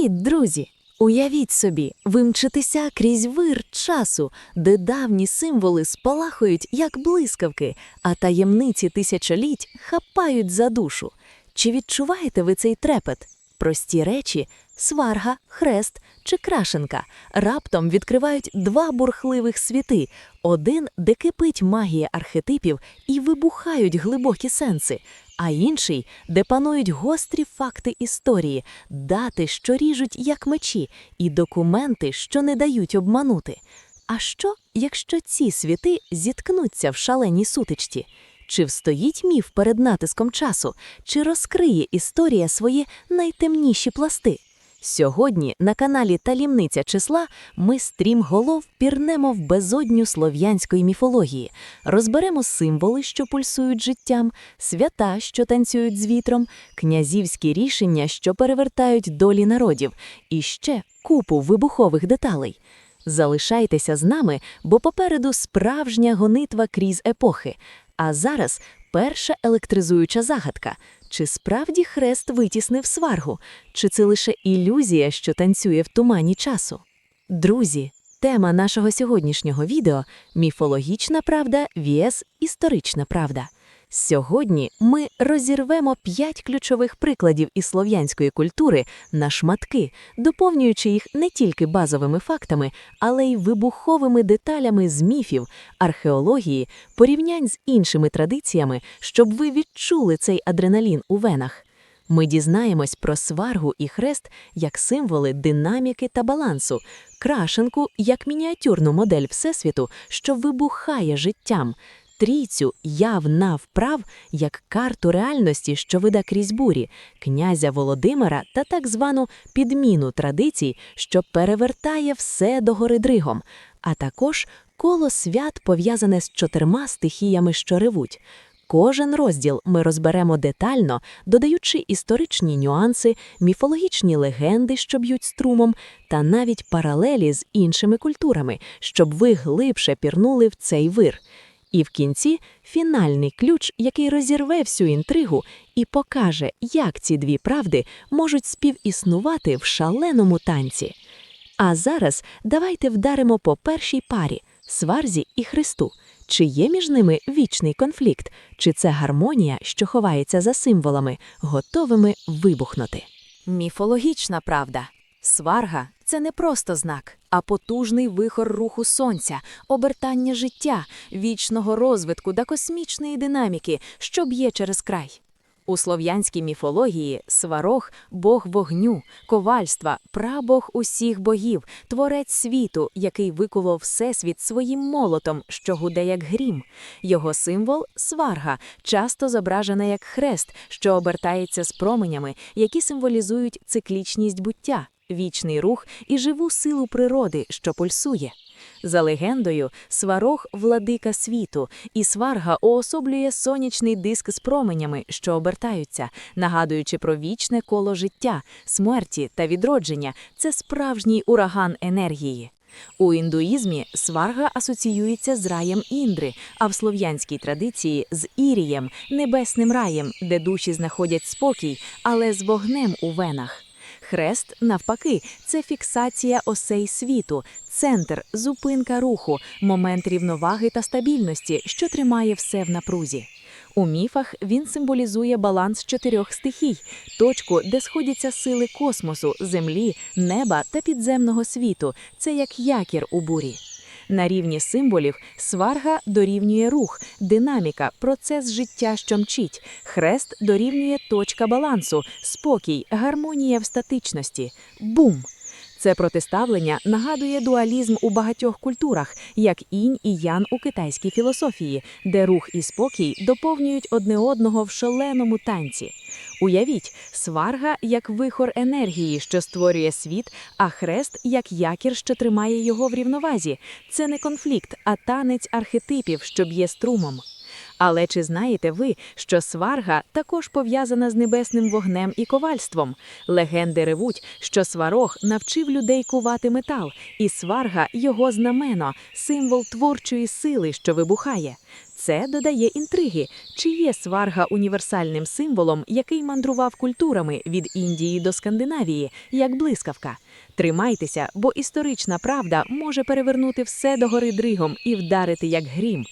Привіт, друзі! Уявіть собі, ви мчитеся крізь вир часу, де давні символи спалахують, як блискавки, а таємниці тисячоліть хапають за душу. Чи відчуваєте ви цей трепет? Прості речі сварга, хрест чи крашенка раптом відкривають два бурхливих світи: один, де кипить магія архетипів і вибухають глибокі сенси, а інший, де панують гострі факти історії, дати, що ріжуть як мечі, і документи, що не дають обманути. А що, якщо ці світи зіткнуться в шаленій сутичці? Чи встоїть міф перед натиском часу, чи розкриє історія свої найтемніші пласти? Сьогодні на каналі Талімниця числа ми стрімголов пірнемо в безодню слов'янської міфології, розберемо символи, що пульсують життям, свята, що танцюють з вітром, князівські рішення, що перевертають долі народів, і ще купу вибухових деталей. Залишайтеся з нами, бо попереду справжня гонитва крізь епохи. А зараз перша електризуюча загадка. Чи справді хрест витіснив сваргу? Чи це лише ілюзія, що танцює в тумані часу? Друзі, тема нашого сьогоднішнього відео міфологічна правда віс історична правда. Сьогодні ми розірвемо п'ять ключових прикладів із слов'янської культури на шматки, доповнюючи їх не тільки базовими фактами, але й вибуховими деталями з міфів, археології, порівнянь з іншими традиціями, щоб ви відчули цей адреналін у венах. Ми дізнаємось про сваргу і хрест як символи динаміки та балансу, крашенку як мініатюрну модель Всесвіту, що вибухає життям трійцю яв нав прав як карту реальності, що вида крізь бурі, князя Володимира та так звану підміну традицій, що перевертає все догори дригом, а також коло свят пов'язане з чотирма стихіями, що ревуть. Кожен розділ ми розберемо детально, додаючи історичні нюанси, міфологічні легенди, що б'ють струмом, та навіть паралелі з іншими культурами, щоб ви глибше пірнули в цей вир. І в кінці фінальний ключ, який розірве всю інтригу і покаже, як ці дві правди можуть співіснувати в шаленому танці. А зараз давайте вдаримо по першій парі сварзі і Христу. Чи є між ними вічний конфлікт, чи це гармонія, що ховається за символами, готовими вибухнути? Міфологічна правда. Сварга це не просто знак, а потужний вихор руху сонця, обертання життя, вічного розвитку та космічної динаміки, що б'є через край. У слов'янській міфології сварог бог вогню, ковальства, прабог усіх богів, творець світу, який викував всесвіт своїм молотом, що гуде як грім. Його символ сварга, часто зображена як хрест, що обертається з променями, які символізують циклічність буття вічний рух і живу силу природи, що пульсує. За легендою, сварог владика світу, і сварга уособлює сонячний диск з променями, що обертаються, нагадуючи про вічне коло життя, смерті та відродження це справжній ураган енергії. У індуїзмі сварга асоціюється з раєм Індри, а в слов'янській традиції з Ірієм, небесним раєм, де душі знаходять спокій, але з вогнем у венах. Хрест, навпаки, це фіксація осей світу, центр, зупинка руху, момент рівноваги та стабільності, що тримає все в напрузі. У міфах він символізує баланс чотирьох стихій, точку, де сходяться сили космосу, землі, неба та підземного світу. Це як якір у бурі. На рівні символів сварга дорівнює рух, динаміка, процес життя, що мчить, хрест дорівнює точка балансу, спокій, гармонія в статичності, бум. Це протиставлення нагадує дуалізм у багатьох культурах, як інь і ян у китайській філософії, де рух і спокій доповнюють одне одного в шаленому танці. Уявіть, сварга як вихор енергії, що створює світ, а хрест як якір, що тримає його в рівновазі. Це не конфлікт, а танець архетипів, що б'є струмом. Але чи знаєте ви, що сварга також пов'язана з небесним вогнем і ковальством? Легенди ревуть, що сварог навчив людей кувати метал, і сварга його знамено, символ творчої сили, що вибухає. Це додає інтриги, чи є сварга універсальним символом, який мандрував культурами від Індії до Скандинавії, як блискавка. Тримайтеся, бо історична правда може перевернути все догори дригом і вдарити як грім.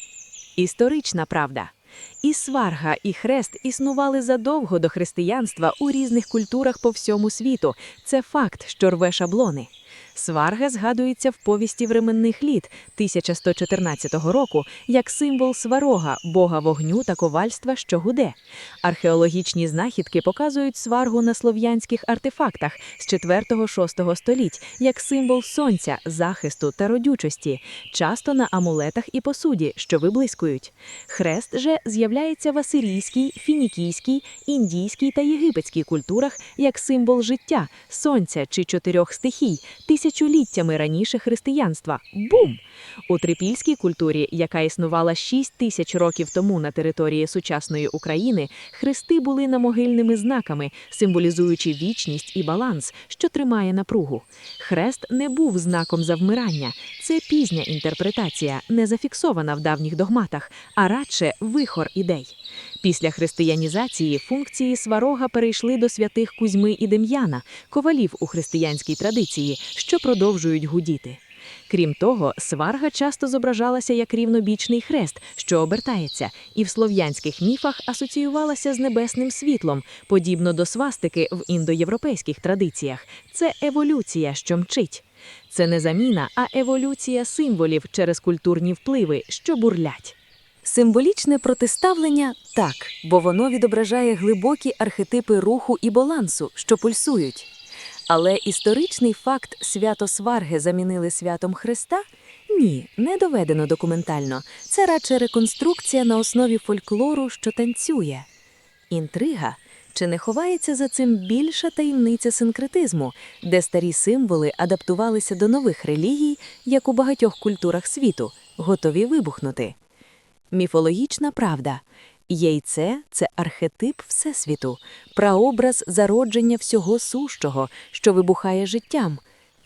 Історична правда. І сварга, і хрест існували задовго до християнства у різних культурах по всьому світу. Це факт, що рве шаблони. Сварга згадується в повісті временних літ 1114 року як символ сварога, бога вогню та ковальства, що гуде. Археологічні знахідки показують сваргу на слов'янських артефактах з 4-6 століть як символ сонця, захисту та родючості, часто на амулетах і посуді, що виблискують. Хрест же з'являється в асирійській, фінікійській, індійській та єгипетській культурах як символ життя, сонця чи чотирьох стихій тисячоліттями раніше християнства. Бум! У трипільській культурі, яка існувала 6 тисяч років тому на території сучасної України, хрести були намогильними знаками, символізуючи вічність і баланс, що тримає напругу. Хрест не був знаком завмирання. Це пізня інтерпретація, не зафіксована в давніх догматах, а радше вихор ідей. Після християнізації функції сварога перейшли до святих Кузьми і Дем'яна, ковалів у християнській традиції, що продовжують гудіти. Крім того, сварга часто зображалася як рівнобічний хрест, що обертається, і в слов'янських міфах асоціювалася з небесним світлом, подібно до свастики в індоєвропейських традиціях. Це еволюція, що мчить. Це не заміна, а еволюція символів через культурні впливи, що бурлять. Символічне протиставлення так, бо воно відображає глибокі архетипи руху і балансу, що пульсують. Але історичний факт свято Сварги замінили святом Христа? Ні, не доведено документально. Це радше реконструкція на основі фольклору, що танцює. Інтрига. Чи не ховається за цим більша таємниця синкретизму, де старі символи адаптувалися до нових релігій, як у багатьох культурах світу, готові вибухнути? Міфологічна правда. Яйце це архетип Всесвіту, прообраз зародження всього сущого, що вибухає життям.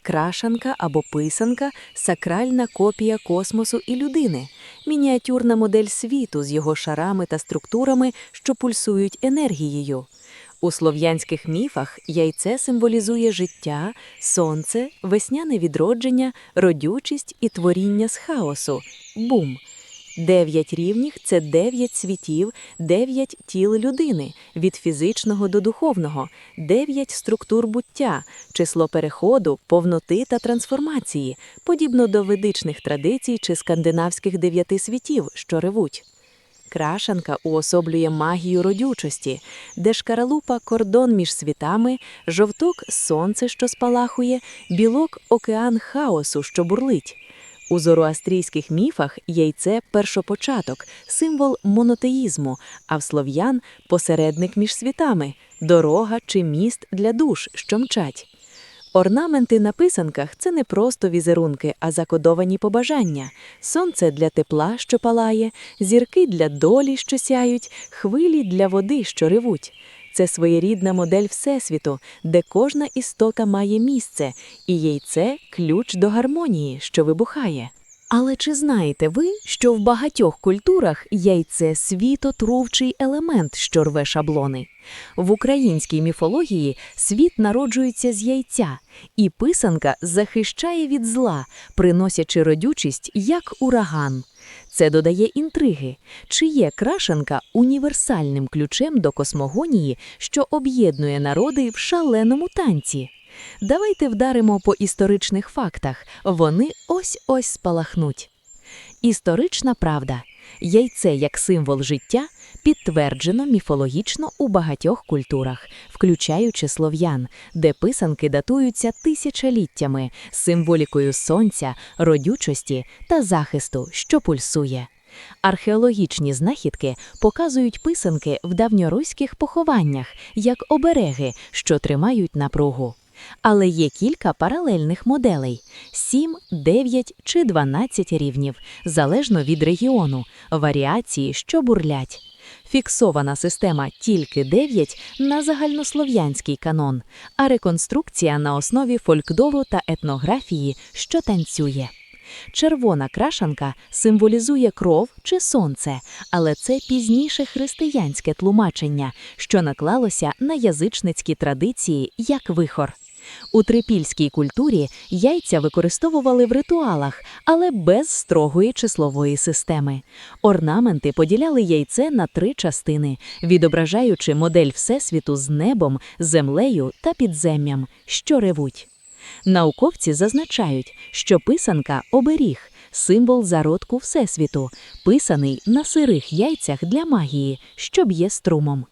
Крашанка або писанка сакральна копія космосу і людини, мініатюрна модель світу з його шарами та структурами, що пульсують енергією. У слов'янських міфах яйце символізує життя, сонце, весняне відродження, родючість і творіння з хаосу бум. Дев'ять рівнів це дев'ять світів, дев'ять тіл людини від фізичного до духовного, дев'ять структур буття, число переходу, повноти та трансформації, подібно до ведичних традицій чи скандинавських дев'яти світів, що ревуть. Крашанка уособлює магію родючості, де шкаралупа кордон між світами, жовток сонце, що спалахує, білок океан хаосу, що бурлить. У зороастрійських міфах яйце першопочаток, символ монотеїзму, а в слов'ян посередник між світами, дорога чи міст для душ, що мчать. Орнаменти на писанках це не просто візерунки, а закодовані побажання: сонце для тепла, що палає, зірки для долі, що сяють, хвилі для води, що ревуть. Це своєрідна модель Всесвіту, де кожна істота має місце, і яйце ключ до гармонії, що вибухає. Але чи знаєте ви, що в багатьох культурах яйце світотрувчий елемент, що рве шаблони? В українській міфології світ народжується з яйця, і писанка захищає від зла, приносячи родючість як ураган. Це додає інтриги, чи є крашенка універсальним ключем до космогонії, що об'єднує народи в шаленому танці. Давайте вдаримо по історичних фактах, вони ось-ось спалахнуть. Історична правда. Яйце як символ життя підтверджено міфологічно у багатьох культурах, включаючи слов'ян, де писанки датуються тисячоліттями з символікою сонця, родючості та захисту, що пульсує. Археологічні знахідки показують писанки в давньоруських похованнях як обереги, що тримають напругу. Але є кілька паралельних моделей: 7, 9 чи 12 рівнів, залежно від регіону, варіації, що бурлять. Фіксована система тільки 9 на загальнослов'янський канон, а реконструкція на основі фольклору та етнографії, що танцює. Червона крашанка символізує кров чи сонце, але це пізніше християнське тлумачення, що наклалося на язичницькі традиції як вихор. У трипільській культурі яйця використовували в ритуалах, але без строгої числової системи. Орнаменти поділяли яйце на три частини, відображаючи модель Всесвіту з небом, землею та підзем'ям, що ревуть. Науковці зазначають, що писанка оберіг символ зародку Всесвіту, писаний на сирих яйцях для магії, що б'є струмом.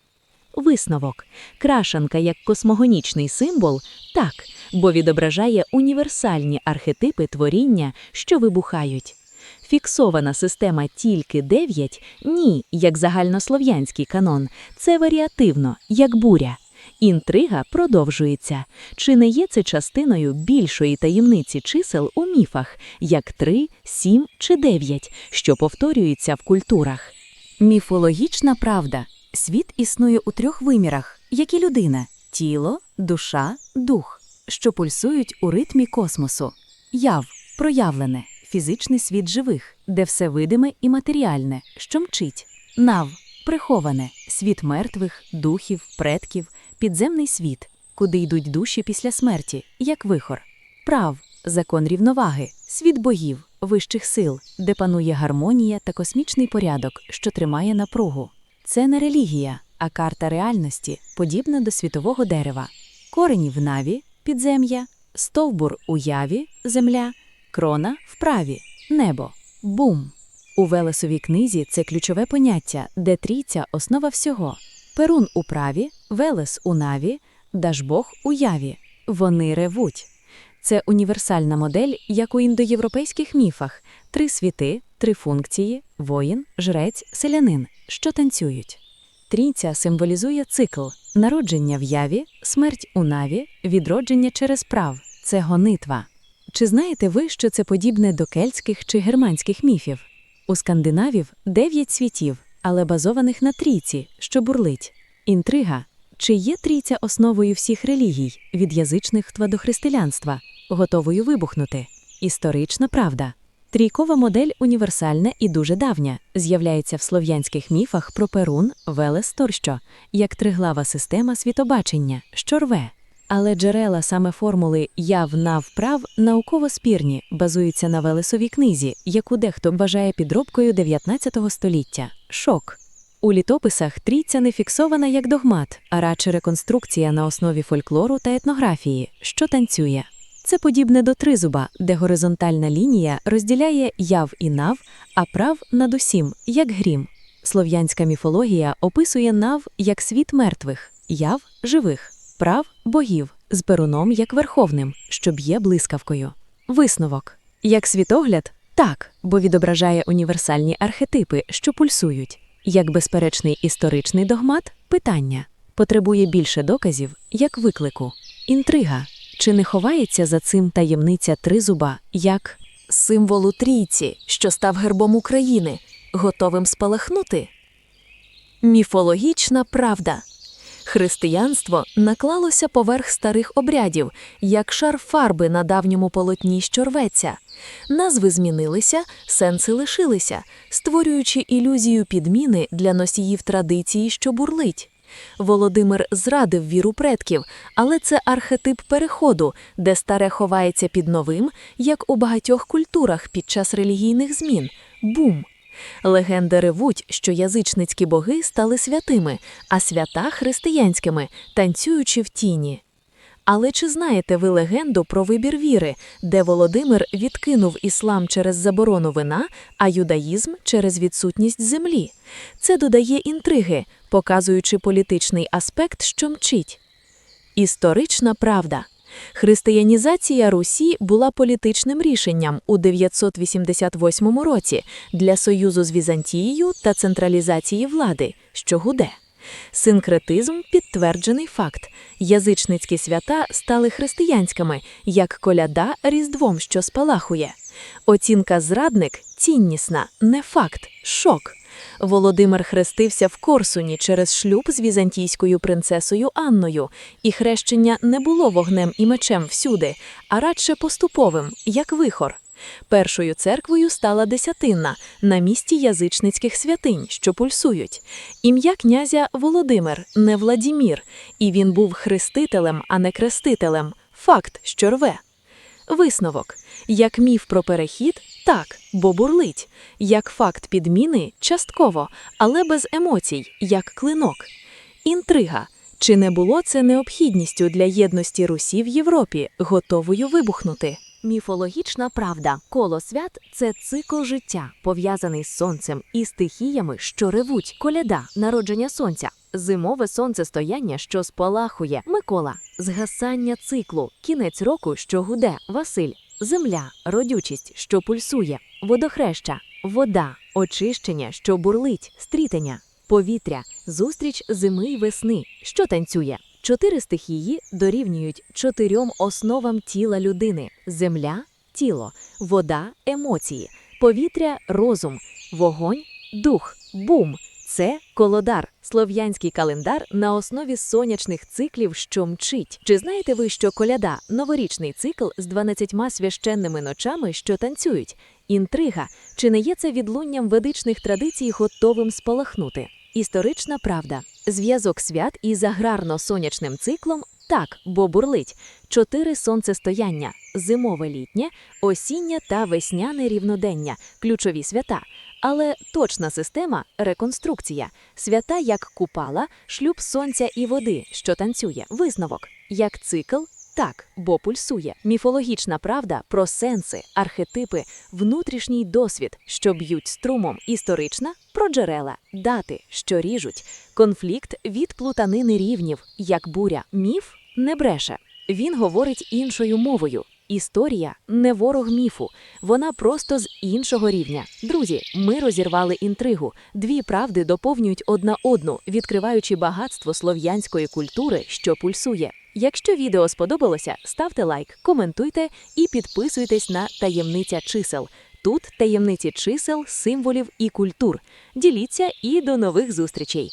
Висновок. Крашанка як космогонічний символ так, бо відображає універсальні архетипи творіння, що вибухають. Фіксована система тільки 9 – ні, як загальнослов'янський канон, це варіативно, як буря. Інтрига продовжується. Чи не є це частиною більшої таємниці чисел у міфах, як 3, 7 чи 9, що повторюються в культурах? Міфологічна правда. Світ існує у трьох вимірах, як і людина – тіло, душа, дух, що пульсують у ритмі космосу. Яв – проявлене, фізичний світ живих, де все видиме і матеріальне, що мчить. Нав – приховане, світ мертвих, духів, предків, підземний світ, куди йдуть душі після смерті, як вихор. Прав – закон рівноваги, світ богів, вищих сил, де панує гармонія та космічний порядок, що тримає напругу. Це не релігія, а карта реальності, подібна до світового дерева. Корені в наві підзем'я, стовбур у яві земля, крона в праві, небо, бум. У Велесовій книзі це ключове поняття, де трійця основа всього. Перун у праві, Велес у наві, Дажбог у яві. Вони ревуть. Це універсальна модель, як у індоєвропейських міфах: три світи, три функції, воїн, жрець, селянин, що танцюють. Трійця символізує цикл народження в яві, смерть у наві, відродження через прав це гонитва. Чи знаєте ви, що це подібне до кельтських чи германських міфів? У скандинавів дев'ять світів, але базованих на трійці, що бурлить. Інтрига. Чи є трійця основою всіх релігій, від язичництва до християнства, готовою вибухнути? Історична правда. Трійкова модель універсальна і дуже давня, з'являється в слов'янських міфах про Перун, Велес тощо, як триглава система світобачення, що рве. Але джерела саме формули яв нав прав науково спірні, базуються на Велесовій книзі, яку дехто вважає підробкою 19 століття. Шок. У літописах трійця не фіксована як догмат, а радше реконструкція на основі фольклору та етнографії, що танцює. Це подібне до тризуба, де горизонтальна лінія розділяє яв і нав, а прав над усім, як грім. Слов'янська міфологія описує нав як світ мертвих, яв живих, прав богів, з перуном як верховним, що б'є блискавкою. Висновок. Як світогляд, так, бо відображає універсальні архетипи, що пульсують. Як безперечний історичний догмат питання потребує більше доказів, як виклику. Інтрига. Чи не ховається за цим таємниця тризуба як символу трійці, що став гербом України, готовим спалахнути? Міфологічна правда. Християнство наклалося поверх старих обрядів, як шар фарби на давньому полотні, що. Назви змінилися, сенси лишилися, створюючи ілюзію підміни для носіїв традиції, що бурлить. Володимир зрадив віру предків, але це архетип переходу, де старе ховається під новим, як у багатьох культурах під час релігійних змін. Бум! Легенди ревуть, що язичницькі боги стали святими, а свята християнськими, танцюючи в тіні. Але чи знаєте ви легенду про вибір віри, де Володимир відкинув іслам через заборону вина, а юдаїзм через відсутність землі? Це додає інтриги, показуючи політичний аспект, що мчить. Історична правда. Християнізація Русі була політичним рішенням у 988 році для союзу з Візантією та централізації влади, що гуде. Синкретизм підтверджений факт. Язичницькі свята стали християнськими, як коляда різдвом, що спалахує. Оцінка зрадник ціннісна, не факт, шок. Володимир хрестився в Корсуні через шлюб з візантійською принцесою Анною, і хрещення не було вогнем і мечем всюди, а радше поступовим, як вихор. Першою церквою стала Десятинна на місці язичницьких святинь, що пульсують. Ім'я князя Володимир, не Владімір, і він був хрестителем, а не крестителем. Факт, що рве. Висновок. Як міф про перехід – так, бо бурлить. Як факт підміни – частково, але без емоцій, як клинок. Інтрига. Чи не було це необхідністю для єдності Русі в Європі, готовою вибухнути? Міфологічна правда. Коло свят це цикл життя, пов'язаний з сонцем і стихіями, що ревуть. Коляда, народження сонця, зимове сонцестояння, що спалахує. Микола, згасання циклу, кінець року, що гуде. Василь, земля, родючість, що пульсує. Водохреща, вода, очищення, що бурлить, стрітення. Повітря, зустріч зими й весни, що танцює. Чотири стихії дорівнюють чотирьом основам тіла людини: земля тіло, вода емоції, повітря розум, вогонь дух, бум. Це колодар, слов'янський календар на основі сонячних циклів, що мчить. Чи знаєте ви, що коляда новорічний цикл з 12 священними ночами, що танцюють? Інтрига, чи не є це відлунням ведичних традицій готовим спалахнути? Історична правда. Зв'язок свят із аграрно-сонячним циклом так, бо бурлить. Чотири сонцестояння – зимове літнє, осіннє та весняне рівнодення – ключові свята. Але точна система – реконструкція. Свята як купала, шлюб сонця і води, що танцює, висновок. Як цикл – так, бо пульсує. Міфологічна правда про сенси, архетипи, внутрішній досвід, що б'ють струмом. Історична про джерела, дати, що ріжуть. Конфлікт від плутанини рівнів, як буря. Міф не бреше. Він говорить іншою мовою. Історія не ворог міфу, вона просто з іншого рівня. Друзі, ми розірвали інтригу. Дві правди доповнюють одна одну, відкриваючи багатство слов'янської культури, що пульсує. Якщо відео сподобалося, ставте лайк, коментуйте і підписуйтесь на таємниця чисел. Тут таємниці чисел, символів і культур. Діліться і до нових зустрічей.